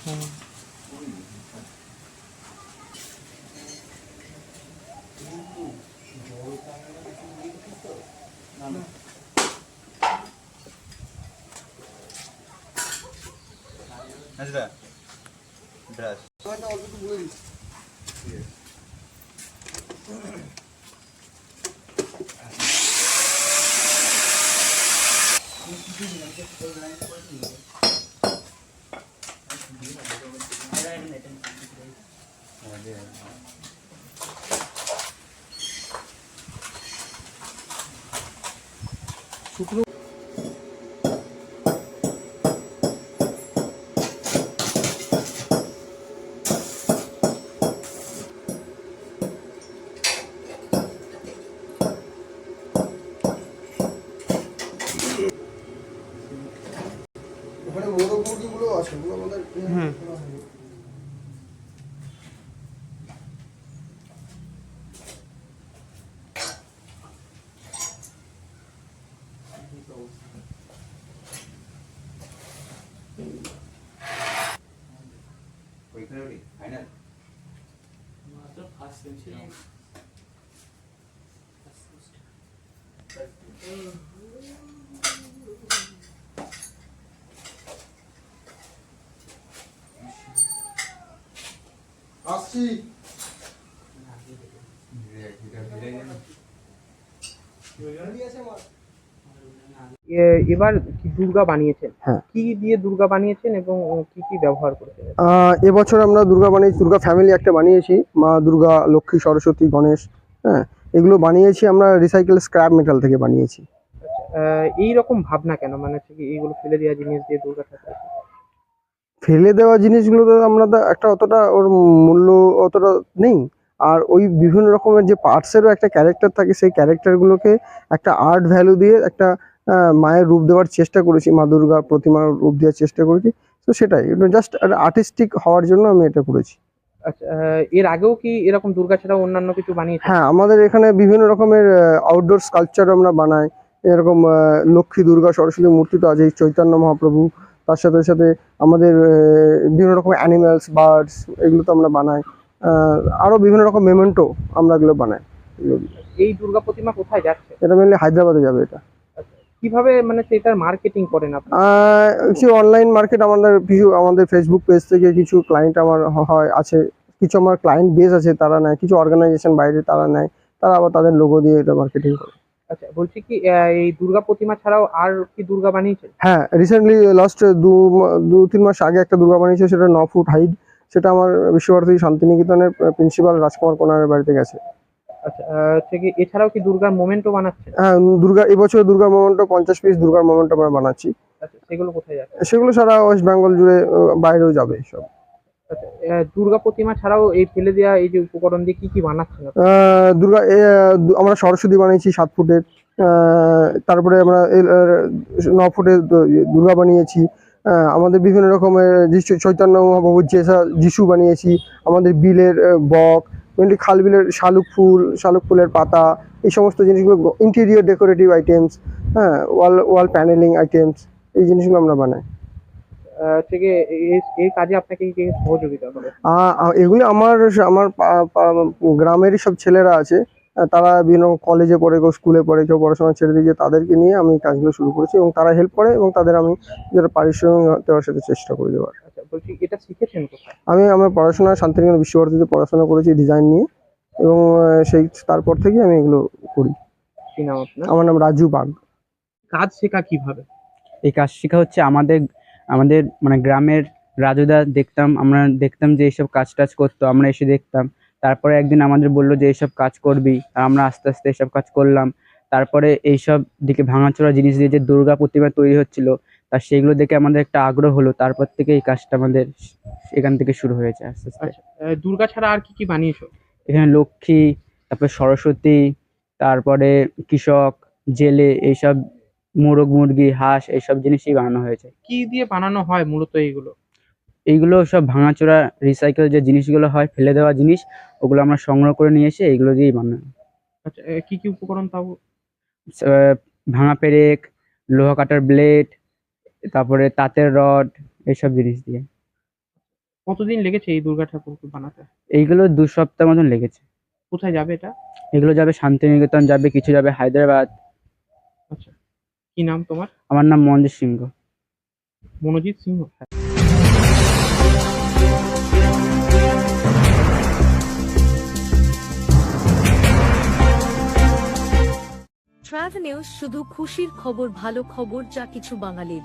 হুম নাজরা brush ওখানে 전문가분들 그냥 음. 전화하세요. 거의 칼로리 아니야 맞아 봤어 지금 봤어 এ- এবার দুর্গা বানিয়েছেন? হ্যাঁ। কি দিয়ে দুর্গা বানিয়েছেন এবং কি কি ব্যবহার করেছেন? আহ, এবছর আমরা দুর্গা বানিয়েছি দুর্গা ফ্যামিলি একটা বানিয়েছি। মা দুর্গা লক্ষ্মী সরস্বতী গণেশ হ্যাঁ এগুলো বানিয়েছি আমরা রিসাইকেল স্ক্র্যাপ মেটাল থেকে বানিয়েছি। এই রকম ভাবনা কেন? মানে হচ্ছে কি এইগুলো ফেলে দেওয়া জিনিস দিয়ে দুর্গা ঠাকুর ফেলে দেওয়া জিনিসগুলো তো আমরা একটা অতটা ওর মূল্য অতটা নেই। আর ওই বিভিন্ন রকমের যে পার্টসেরও একটা ক্যারেক্টার থাকে সেই ক্যারেক্টারগুলোকে একটা আর্ট ভ্যালু দিয়ে একটা মায়ের রূপ দেওয়ার চেষ্টা করেছি মা দুর্গা প্রতিমার রূপ দেওয়ার চেষ্টা করেছি। তো সেটাই জাস্ট আর্টিস্টিক হওয়ার জন্য আমি এটা করেছি। আচ্ছা এর আগেও কি এরকম দুর্গা ছাড়া অন্যান্য কিছু বানিয়েছেন? হ্যাঁ আমাদের এখানে বিভিন্ন রকমের আউটডোর স্কাল্পচার আমরা বানাই। এরকম লক্ষ্মী দুর্গা সরস্বতী মূর্তি তো আছে চৈতন্য মহাপ্রভু তার সাথে সাথে আমাদের বিভিন্ন রকম অ্যানিম্যালস বার্ডস এগুলো তো আমরা বানাই। আহ, আরও বিভিন্ন রকম মেমেন্টো আমরা এগুলো বানাই। এই দুর্গা প্রতিমা কোথায় যাচ্ছে? এটা মেনলি হায়দ্রাবাদে যাবে এটা। কীভাবে মানে সেটার মার্কেটিং করেন আপনি? আহ, কিছু অনলাইন মার্কেট আমাদের কিছু আমাদের ফেসবুক পেজ থেকে কিছু ক্লায়েন্ট আমার হয় আছে। কিছু আমার ক্লায়েন্ট বেস আছে তারা নেয়। কিছু অর্গানাইজেশন বাইরে তারা নেয়। তারা আবার তাদের লোগো দিয়ে এটা মার্কেটিং করে। আচ্ছা বলছি কি এই দুর্গা প্রতিমা ছাড়াও আর কি দুর্গা হ্যাঁ রিসেন্টলি লাস্ট দু দু তিন মাস আগে একটা দুর্গা বানিয়েছে সেটা ন ফুট হাইট সেটা আমার বিশ্বভারতী শান্তিনিকেতনের প্রিন্সিপাল রাজকুমার কোনারের বাড়িতে গেছে। আচ্ছা আহ, হচ্ছে কি এছাড়াও কি দুর্গার মোমেন্টও বানাচ্ছেন? হ্যাঁ দুর্গা এবছর মোমেন্টও পঞ্চাশ পিস দুর্গার মোমেন্ট আমরা বানাচ্ছি। আচ্ছা সেগুলো কোথায় যাচ্ছে? সেগুলো সারা ওয়েস্ট বেঙ্গল জুড়ে বাইরেও যাবে সব। দুর্গা প্রতিমা ছাড়াও এই ফেলে দেওয়া এই যে উপকরণ দিয়ে কি কি বানাচ্ছেন দুর্গা আমরা সরস্বতী বানিয়েছি সাত ফুটের তারপরে আমরা ন ফুটের দুর্গা বানিয়েছি আমাদের বিভিন্ন রকমের চৈতন্য মহাপ্রভুর যেসা যিশু বানিয়েছি, আমাদের বিলের বক খাল বিলের শালুক ফুল, শালুক ফুলের পাতা, এই সমস্ত জিনিসগুলো ইন্টেরিয়র ডেকোরেটিভ আইটেমস হ্যাঁ ওয়াল ওয়াল প্যানেলিং আইটেমস এই জিনিসগুলো আমরা বানাই। হচ্ছে কি এই- এই কাজে আপনাকে কি সহযোগিতা করে এগুলি আমার আমার গ্রামেরই সব ছেলেরা আছে। তারা বিভিন্ন কলেজে পড়ে কেউ স্কুলে পড়ে কেউ পড়াশোনা ছেড়ে দিয়েছে তাদেরকে নিয়ে আমি কাজগুলো শুরু করেছি এবং তারা হেল্প করে এবং তাদের আমি যেটা পারিশ্রমিক দেওয়ার সাথে চেষ্টা করে দেওয়ার। আচ্ছা এটা শিখেছেন আমি আমার পড়াশোনা শান্তিনিকেতন বিশ্বভারতীতে পড়াশোনা করেছি ডিজাইন নিয়ে এবং সেই তারপর থেকে আমি এগুলো করি। কি আমার নাম রাজু বাগ। কাজ শেখা কীভাবে? এই কাজ শেখা হচ্ছে আমাদের আমাদের মানে গ্রামের রাজুদা দেখতাম আমরা দেখতাম যে এইসব কাজ টাজ করতো আমরা এসে দেখতাম। তারপরে একদিন আমাদের বলল যে এইসব কাজ করবি আর আমরা আস্তে আস্তে এইসব কাজ করলাম। তারপরে এইসব দিকে ভাঙাচোরা জিনিস দিয়ে যে দুর্গা প্রতিমা তৈরি হচ্ছিল তা সেগুলো দেখে আমাদের একটা আগ্রহ হলো। তারপর থেকে এই কাজটা আমাদের এখান থেকে শুরু হয়েছে আস্তে আস্তে। আচ্ছা দুর্গা ছাড়া আর কি কি বানিয়েছো? এখানে লক্ষ্মী তারপরে সরস্বতী তারপরে কৃষক জেলে এইসব মোরগ মুরগি হাঁস এইসব জিনিসই বানানো হয়েছে। কি দিয়ে বানানো হয় মূলত এইগুলো? এইগুলো সব ভাঙাচোরা রিসাইকেল যে জিনিসগুলো হয় ফেলে দেওয়া জিনিস ওগুলো আমরা সংগ্রহ করে নিয়ে এসে এইগুলো দিয়েই বানানো আচ্ছা এ, কি কি উপকরণ তাও? আহ, ভাঙা পেরেক লোহা কাটার ব্লেড তারপরে তাঁতের রড এইসব জিনিস দিয়ে। কতদিন লেগেছে এই দুর্গা ঠাকুরকে বানাতে? এইগুলো দু সপ্তাহ মতন লেগেছে। কোথায় যাবে এটা? এগুলো যাবে শান্তিনিকেতন যাবে কিছু যাবে হায়দ্রাবাদ কি নাম তোমার? আমার নাম মনজিৎ সিংহ। মনোজিৎ সিংহ ট্রাভেল নিউজ শুধু খুশির খবর ভালো খবর যা কিছু বাঙালির।